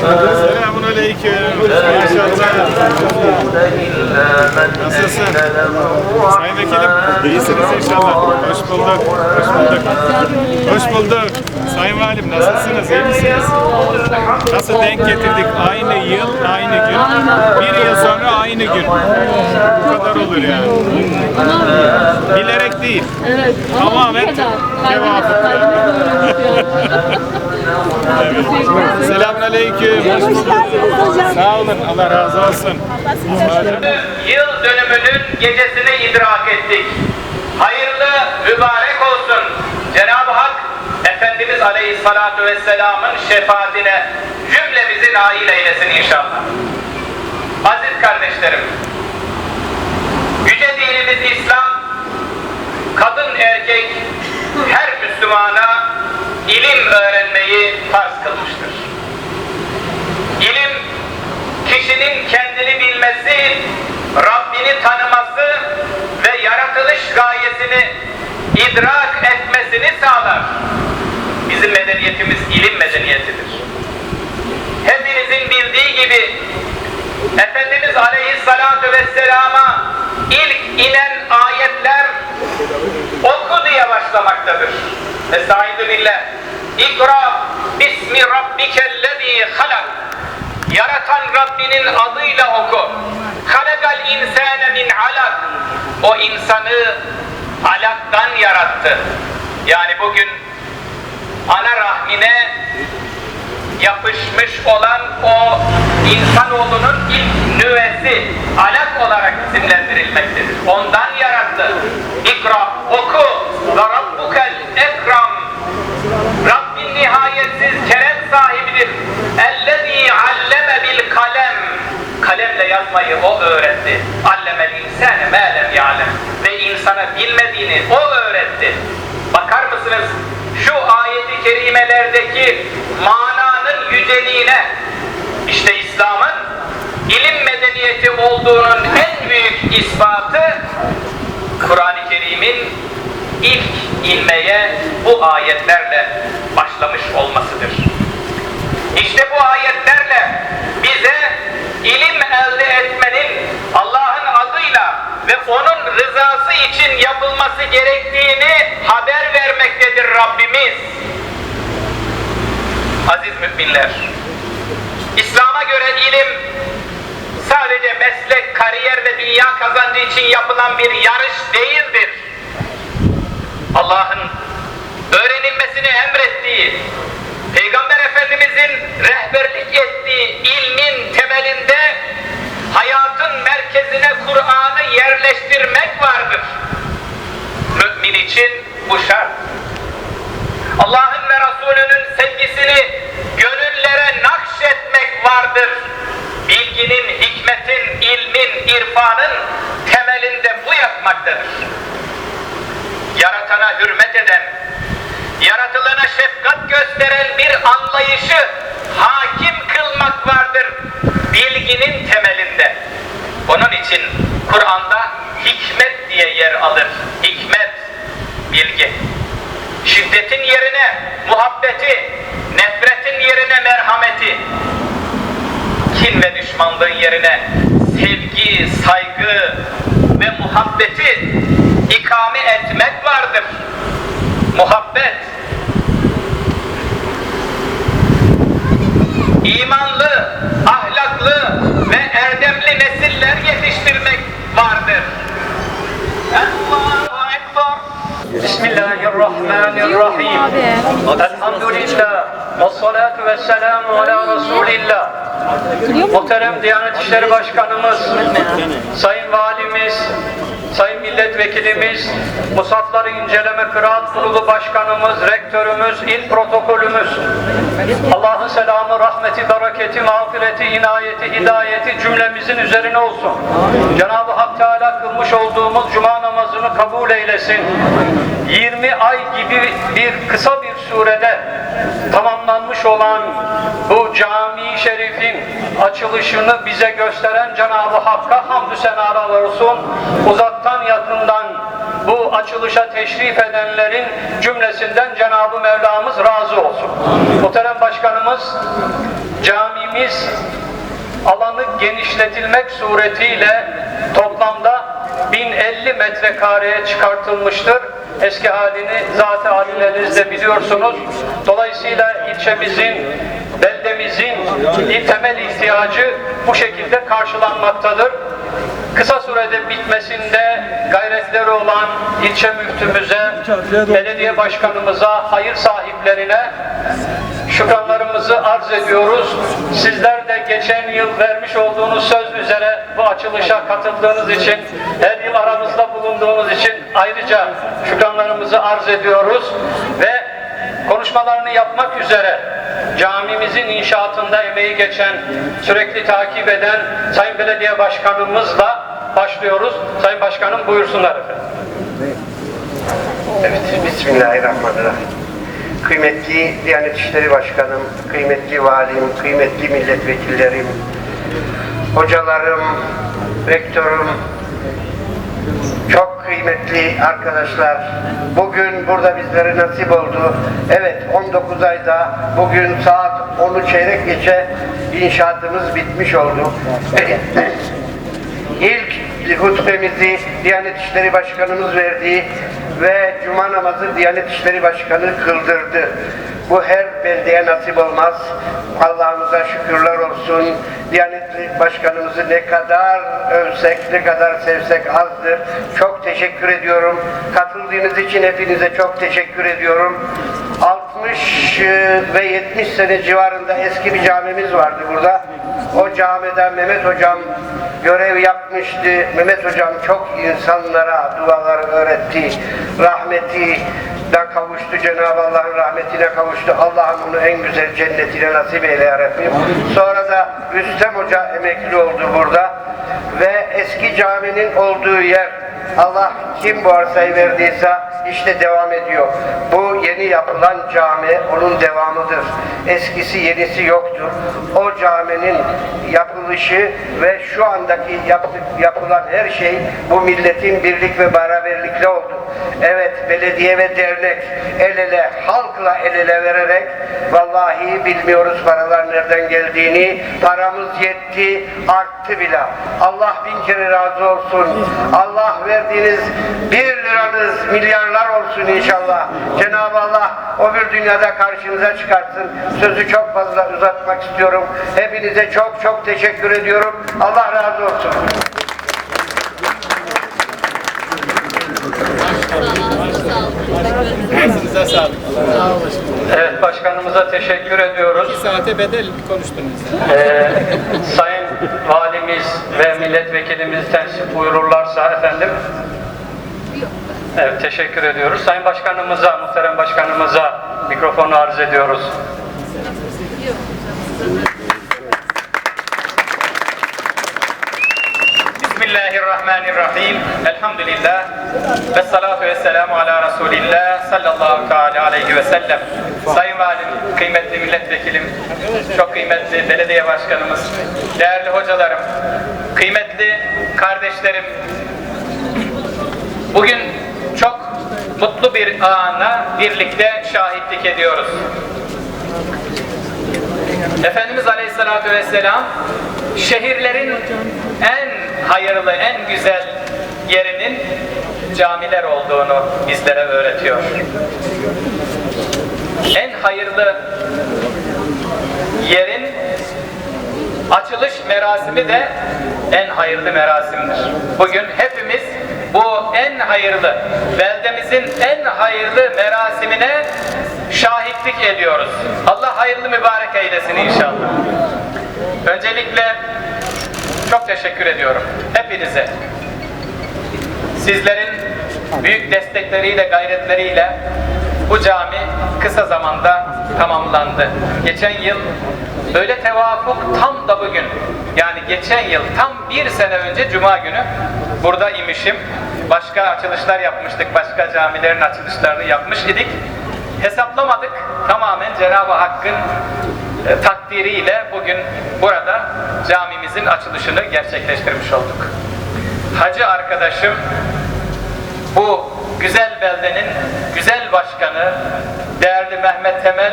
Selamun Aleyküm. Nasılsın? Sayın Vekilim, iyisiniz inşallah. Hoş bulduk, hoş bulduk. Hoş bulduk. Sayın Valim, nasılsınız, iyi misiniz? Nasıl denk getirdik? Aynı yıl, aynı gün. Bir yıl sonra aynı gün. Bu kadar olur yani. Bilerek değil. Evet. Tamamen cevabı. Selamünaleyküm. Hoş bulduk. Sağ olun. Allah razı olsun. Allah dönümünün gecesini idrak ettik. Hayırlı, mübarek olsun. Cenab-ı Hak Efendimiz Aleyhisselatü Vesselam'ın şefaatine cümlemizi nail eylesin inşallah. Aziz kardeşlerim, yüce dinimiz İslam, kadın erkek her Müslümana ilim öğrenmeyi farz kılmıştır. İlim, kişinin kendini bilmesi, Rabbini tanıması ve yaratılış gayesini idrak etmesini sağlar. Bizim medeniyetimiz ilim medeniyetidir. Hepinizin bildiği gibi Efendimiz Aleyhisselatü Vesselam'a ilk inen ayetler oku diye başlamaktadır. Estaizu billah. İkra bismi rabbikellezî halak. Yaratan Rabbinin adıyla oku. Halakal insâne min alak. O insanı alaktan yarattı. Yani bugün ana rahmine yapışmış olan o insanoğlunun ilk nüvesi alak olarak isimlendirilmektedir. Ondan yarattı. İkra, oku ve rabbukel ekram. Rabbin nihayetsiz kerem sahibidir. Ellezî kalem. Kalemle yazmayı o öğretti. Allemel insâne mâ lem ya'lem. Ve insana bilmediğini o öğretti. Bakar mısınız şu ayeti kerimelerdeki mananın yüceliğine işte İslam'ın ilim medeniyeti olduğunun en büyük ispatı Kur'an-ı Kerim'in ilk ilmeye bu ayetlerle başlamış olmasıdır. İşte bu ayetlerle bize ilim elde etmenin Allah'ın adıyla ve onun rızası için yapılması gerektiğini haber vermektedir Rabbimiz. Aziz müminler, İslam'a göre ilim sadece meslek, kariyer ve dünya kazancı için yapılan bir yarış değildir. Allah'ın öğrenilmesini emrettiği, Efendimizin rehberlik ettiği ilmin temelinde hayatın merkezine Kur'an'ı yerleştirmek vardır. Mümin için bu şart. Allah'ın ve Resulünün sevgisini gönüllere nakşetmek vardır. Bilginin, hikmetin, ilmin, irfanın temelinde bu yatmaktadır. Yaratana hürmet eden, yaratılana şefkat gösteren bir anlayışı hakim kılmak vardır bilginin temelinde. Onun için Kur'an'da hikmet diye yer alır. Hikmet, bilgi. Şiddetin yerine muhabbeti, nefretin yerine merhameti, kin ve düşmanlığın yerine sevgi, saygı ve muhabbeti ikame etmek vardır. Muhabbet, imanlı, ahlaklı ve erdemli nesiller yetiştirmek vardır. Allahu Ekber. Bismillahirrahmanirrahim. Elhamdülillah. Ve salatu ve selamu ala Resulillah. Muhterem Diyanet İşleri Başkanımız, Sayın Valimiz, Sayın Milletvekilimiz, Musafları İnceleme Kıraat Kurulu Başkanımız, Rektörümüz, İl Protokolümüz, Allah'ın selamı, rahmeti, bereketi, mağfireti, inayeti, hidayeti cümlemizin üzerine olsun. Cenab-ı Hak Teala kılmış olduğumuz cuma namazını kabul eylesin. 20 ay gibi bir kısa bir surede tamamlanmış olan bu cami-i şerifin açılışını bize gösteren Cenab-ı Hakk'a hamdü senalar olsun. Uzaktan yakından bu açılışa teşrif edenlerin cümlesinden Cenab-ı Mevlamız razı olsun. Muhterem Başkanımız, camimiz alanı genişletilmek suretiyle toplamda 1050 metrekareye çıkartılmıştır. Eski halini zaten halilerinizde biliyorsunuz. Dolayısıyla ilçemizin, beldemizin temel ihtiyacı bu şekilde karşılanmaktadır. Kısa sürede bitmesinde gayretleri olan ilçe müftümüze, belediye başkanımıza, hayır sahiplerine şükranlarımızı arz ediyoruz. Sizler de geçen yıl vermiş olduğunuz söz üzere bu açılışa katıldığınız için, her yıl aramızda bulunduğunuz için ayrıca şükranlarımızı arz ediyoruz ve konuşmalarını yapmak üzere camimizin inşaatında emeği geçen, sürekli takip eden Sayın Belediye Başkanımızla başlıyoruz. Sayın Başkanım buyursunlar efendim. Evet, Bismillahirrahmanirrahim. Kıymetli Diyanet İşleri Başkanım, kıymetli valim, kıymetli milletvekillerim, hocalarım, rektörüm, çok kıymetli arkadaşlar, bugün burada bizlere nasip oldu. Evet, 19 ayda bugün saat 10'u çeyrek geçe inşaatımız bitmiş oldu. İlk hutbemizi Diyanet İşleri Başkanımız verdi ve Cuma namazı Diyanet İşleri Başkanı kıldırdı. Bu her beldeye nasip olmaz. Allah'ımıza şükürler olsun. Diyanet Başkanımızı ne kadar övsek, ne kadar sevsek azdır. Çok teşekkür ediyorum. Katıldığınız için hepinize çok teşekkür ediyorum. 60 e, ve 70 sene civarında eski bir camimiz vardı burada. O camide Mehmet Hocam görev yapmıştı. Mehmet Hocam çok insanlara dualar öğretti. Rahmeti de kavuştu. Cenab-ı Allah'ın rahmetine kavuştu. Allah'ım onu en güzel cennetine nasip eyle ya Rabbim. Sonra da Rüstem Hoca emekli oldu burada. Ve eski caminin olduğu yer Allah kim bu arsayı verdiyse işte devam ediyor. Bu yeni yapılan cami onun devamıdır. Eskisi yenisi yoktur. O caminin yapılışı ve şu andaki yaptık, yapılan her şey bu milletin birlik ve beraberlikle oldu. Evet belediye ve dernek el ele halkla el ele vererek vallahi bilmiyoruz paralar nereden geldiğini paramız yetti arttı bile. Allah bin kere razı olsun. Allah verdiğiniz bir liranız milyarlar olsun inşallah. Cenab-ı Allah o bir dünyada karşınıza çıkartsın. Sözü çok fazla uzatmak istiyorum. Hepinize çok çok teşekkür ediyorum. Allah razı olsun. Ağzınıza sağlık. Evet başkanımıza teşekkür ediyoruz. Bir saate bedel konuştunuz. Ee, Sayın Valimiz ve milletvekilimiz tensip buyururlarsa efendim. Evet teşekkür ediyoruz. Sayın Başkanımıza, muhterem başkanımıza mikrofonu arz ediyoruz. Bismillahirrahmanirrahim. Elhamdülillah. Ve salatu ve selamu ala Resulillah sallallahu teala aleyhi ve sellem. Sayın Valim, kıymetli milletvekilim, çok kıymetli belediye başkanımız, değerli hocalarım, kıymetli kardeşlerim, bugün mutlu bir ana birlikte şahitlik ediyoruz. Efendimiz Aleyhisselatü Vesselam şehirlerin en hayırlı, en güzel yerinin camiler olduğunu bizlere öğretiyor. En hayırlı yerin açılış merasimi de en hayırlı merasimdir. Bugün hepimiz bu en hayırlı, beldemizin en hayırlı merasimine şahitlik ediyoruz. Allah hayırlı mübarek eylesin inşallah. Öncelikle çok teşekkür ediyorum hepinize. Sizlerin büyük destekleriyle, gayretleriyle bu cami kısa zamanda tamamlandı. Geçen yıl öyle tevafuk tam da bugün yani geçen yıl tam bir sene önce Cuma günü burada imişim. Başka açılışlar yapmıştık. Başka camilerin açılışlarını yapmış idik. Hesaplamadık. Tamamen Cenab-ı Hakk'ın e, takdiriyle bugün burada camimizin açılışını gerçekleştirmiş olduk. Hacı arkadaşım bu güzel beldenin güzel başkanı, değerli Mehmet Temel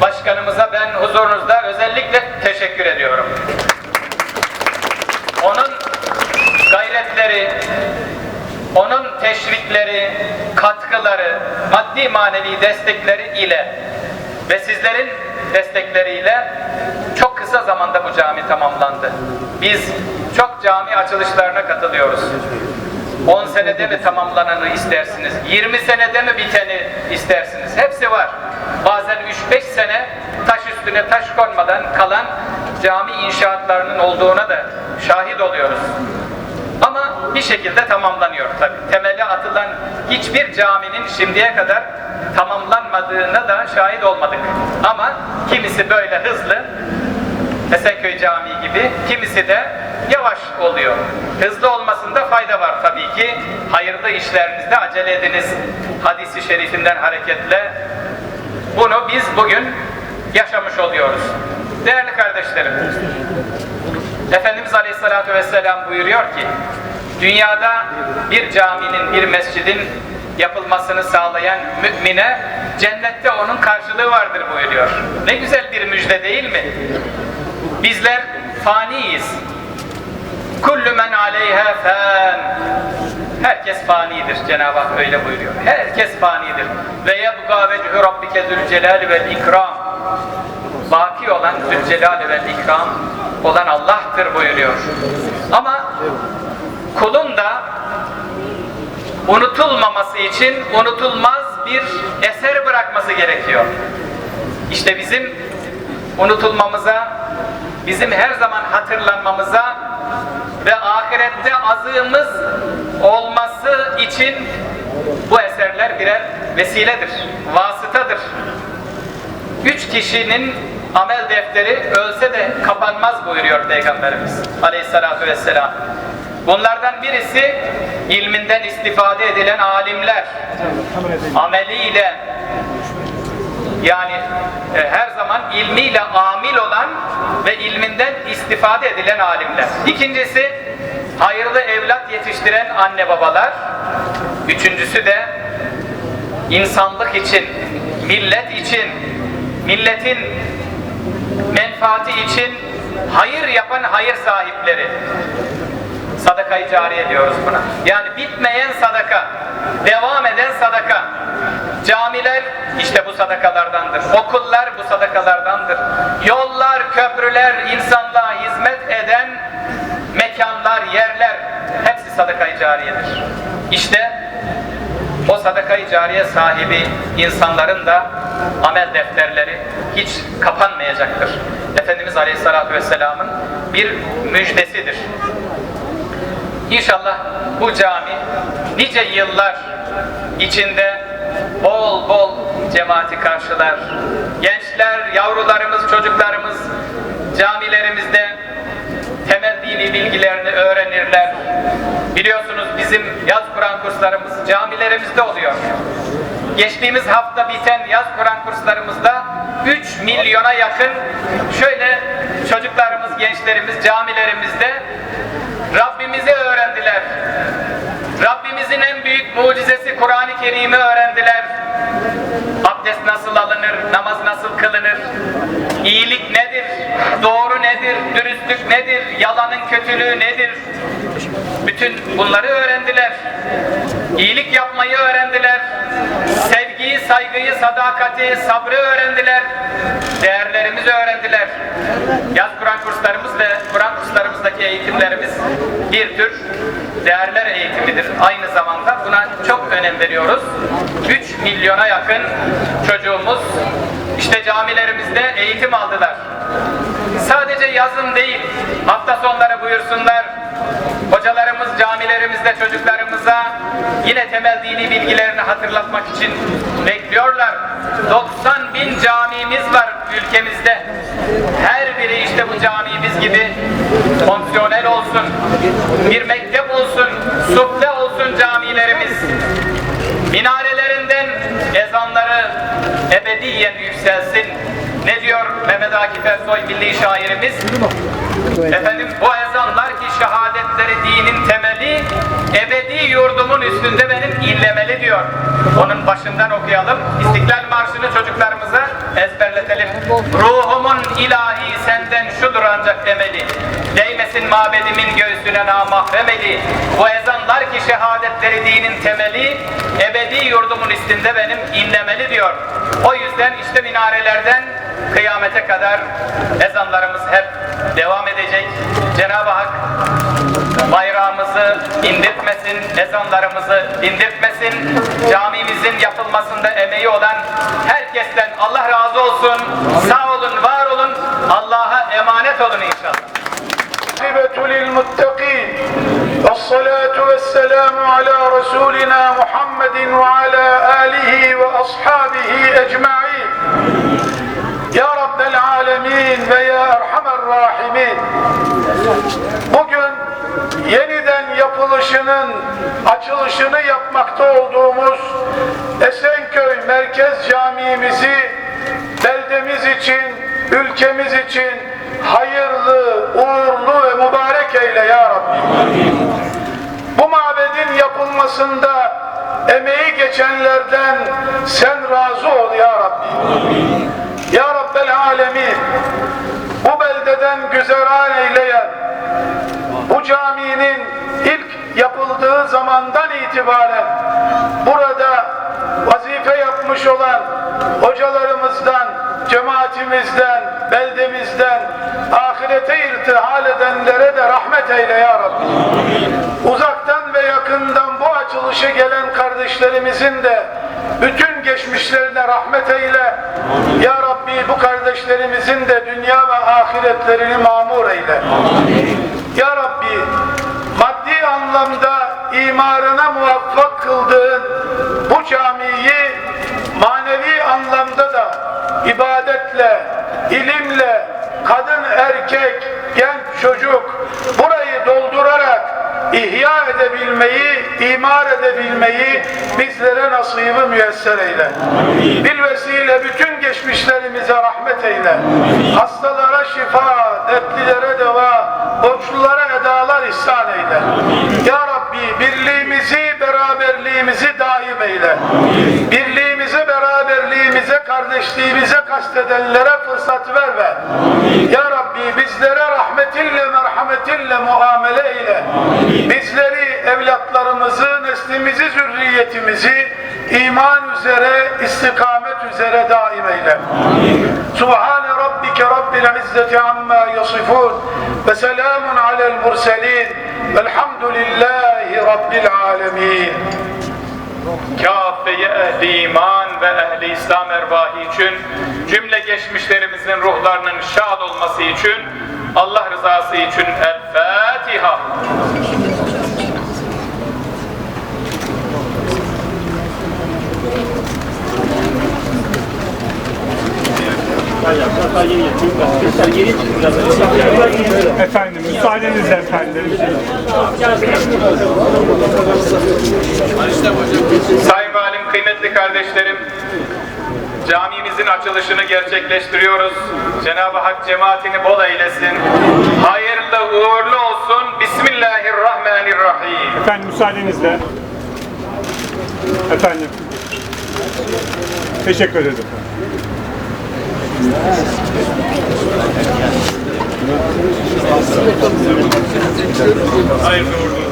başkanımıza ben huzurunuzda özellikle teşekkür ediyorum. Onun gayretleri, onun teşvikleri, katkıları, maddi manevi destekleri ile ve sizlerin destekleriyle çok kısa zamanda bu cami tamamlandı. Biz çok cami açılışlarına katılıyoruz. 10 senede mi tamamlananı istersiniz? 20 senede mi biteni istersiniz? Hepsi var. Bazen 3-5 sene taş üstüne taş konmadan kalan cami inşaatlarının olduğuna da şahit oluyoruz. Bir şekilde tamamlanıyor tabii. Temeli atılan hiçbir caminin şimdiye kadar tamamlanmadığına da şahit olmadık. Ama kimisi böyle hızlı, Esenköy Camii gibi, kimisi de yavaş oluyor. Hızlı olmasında fayda var tabii ki. Hayırlı işlerinizde acele ediniz. Hadisi şerifinden hareketle bunu biz bugün yaşamış oluyoruz. Değerli kardeşlerim, Efendimiz Aleyhisselatü Vesselam buyuruyor ki, dünyada bir caminin, bir mescidin yapılmasını sağlayan mümine cennette onun karşılığı vardır buyuruyor. Ne güzel bir müjde değil mi? Bizler faniyiz. Kullu men aleyha fan. Herkes fanidir. Cenab-ı Hak öyle buyuruyor. Herkes fanidir. Ve yebqa vechu rabbike zülcelali vel ikram. Baki olan zülcelali vel ikram olan Allah'tır buyuruyor. Ama kulun da unutulmaması için unutulmaz bir eser bırakması gerekiyor. İşte bizim unutulmamıza, bizim her zaman hatırlanmamıza ve ahirette azığımız olması için bu eserler birer vesiledir, vasıtadır. Üç kişinin amel defteri ölse de kapanmaz buyuruyor Peygamberimiz Aleyhisselatü Vesselam. Bunlardan birisi ilminden istifade edilen alimler. Ameliyle yani e, her zaman ilmiyle amil olan ve ilminden istifade edilen alimler. İkincisi hayırlı evlat yetiştiren anne babalar. Üçüncüsü de insanlık için, millet için, milletin menfaati için hayır yapan hayır sahipleri. Sadakayı cariye diyoruz buna. Yani bitmeyen sadaka, devam eden sadaka. Camiler işte bu sadakalardandır. Okullar bu sadakalardandır. Yollar, köprüler, insanlığa hizmet eden mekanlar, yerler hepsi sadakayı cariyedir. İşte o sadakayı cariye sahibi insanların da amel defterleri hiç kapanmayacaktır. Efendimiz Aleyhisselatü Vesselam'ın bir müjdesidir. İnşallah bu cami nice yıllar içinde bol bol cemaati karşılar. Gençler, yavrularımız, çocuklarımız camilerimizde temel dini bilgilerini öğrenirler. Biliyorsunuz bizim yaz Kur'an kurslarımız camilerimizde oluyor. Geçtiğimiz hafta biten yaz Kur'an kurslarımızda 3 milyona yakın şöyle çocuklarımız, gençlerimiz camilerimizde Rabbimizi öğrendiler. Rabbimizin en büyük mucizesi Kur'an-ı Kerim'i öğrendiler. Abdest nasıl alınır, namaz nasıl kılınır, iyilik nedir, doğru nedir, dürüstlük nedir, yalanın kötülüğü nedir? Bütün bunları öğrendiler. İyilik yapmayı öğrendiler. Sevgiyi, saygıyı, sadakati, sabrı öğrendiler. Değerlerimizi öğrendiler. Yaz Kur'an kurslarımız ve Kur'an kurslarımızdaki eğitimlerimiz bir tür değerler eğitimidir. Aynı zamanda buna veriyoruz. 3 milyona yakın çocuğumuz işte camilerimizde eğitim aldılar. Sadece yazın değil, hafta sonları buyursunlar. Hocalarımız camilerimizde çocuklarımıza yine temel dini bilgilerini hatırlatmak için bekliyorlar. 90 bin camimiz var ülkemizde. Her biri işte bu camimiz gibi fonksiyonel olsun, bir mektep olsun, sufle olsun camilerimiz. Ebediyen yükselsin. Akif Ersoy milli şairimiz? Efendim bu ezanlar ki şehadetleri dinin temeli ebedi yurdumun üstünde benim illemeli diyor. onun başından okuyalım. İstiklal Marşı'nı çocuklarımıza ezberletelim. Ruhumun ilahi senden şudur ancak emeli. Değmesin mabedimin göğsüne namahrem eli. Bu ezanlar ki şehadetleri dinin temeli. Ebedi yurdumun üstünde benim inlemeli diyor. O yüzden işte minarelerden kıyamete kadar ezanlarımız hep devam edecek. Cenab-ı Hak bayrağımızı indirtmesin, ezanlarımızı indirtmesin. Camimizin yapılmasında emeği olan herkesten Allah razı olsun. Sağ olun, var olun. Allah'a emanet olun inşallah. العاقبة للمتقين الصلاة والسلام على رسولنا محمد وعلى آله وأصحابه أجمعين Ya Rabbel Alemin ve Ya Erhamer Rahimin Bugün yeniden yapılışının açılışını yapmakta olduğumuz Esenköy Merkez Camimizi beldemiz için, ülkemiz için hayırlı, uğurlu ve mübarek eyle Ya Rabbi. Bu mabedin yapılmasında emeği geçenlerden sen razı ol Ya Rabbi. Rabbel Alemin bu beldeden güzeran eyleyen bu caminin ilk yapıldığı zamandan itibaren burada vazife yapmış olan hocalarımızdan, cemaatimizden, beldemizden ahirete irtihal edenlere de rahmet eyle ya Rabbi. Uzaktan ve yakından bu açılışa gelen kardeşlerimizin de bütün geçmişlerine rahmet eyle. Ya Rabbi bu kardeşlerimizin de dünya ve ahiretlerini mamur eyle. Ya Rabbi maddi anlamda imarına muvaffak kıldığın bu camiyi manevi anlamda da ibadetle, ilimle, kadın, erkek, genç, çocuk burayı doldurarak ihya edebilmeyi, imar edebilmeyi bizlere nasibi müyesser eyle. Bir vesile bütün geçmişlerimize rahmet eyle. Hastalara şifa, dertlilere deva, borçlulara edalar ihsan eyle. Ya Rabbi birliğimizi, beraberliğimizi daim eyle. Birliğimizi, beraberliğimize, kardeşliğimize kastedenlere fırsat verme. Ya Rabbi bizlere rahmetinle, merhametinle muamele eyle. Bizleri, evlatlarımızı, neslimizi, zürriyetimizi iman üzere, istikamet üzere daim eyle. Subhane rabbike rabbil izzeti amma yasifun ve selamun alel murselin velhamdülillahi rabbil alemin. Kâfeye ehli iman ve ehli İslam ervahı için cümle geçmişlerimizin ruhlarının şad olması için Allah rızası için El Fatiha. Efendim efendim. Sayın Valim, kıymetli kardeşlerim, camimizin açılışını gerçekleştiriyoruz. Cenab-ı Hak cemaatini bol eylesin. Hayırlı uğurlu olsun. Bismillahirrahmanirrahim. Efendim müsaadenizle. Efendim. Teşekkür ederim. Hayırlı uğurlu olsun.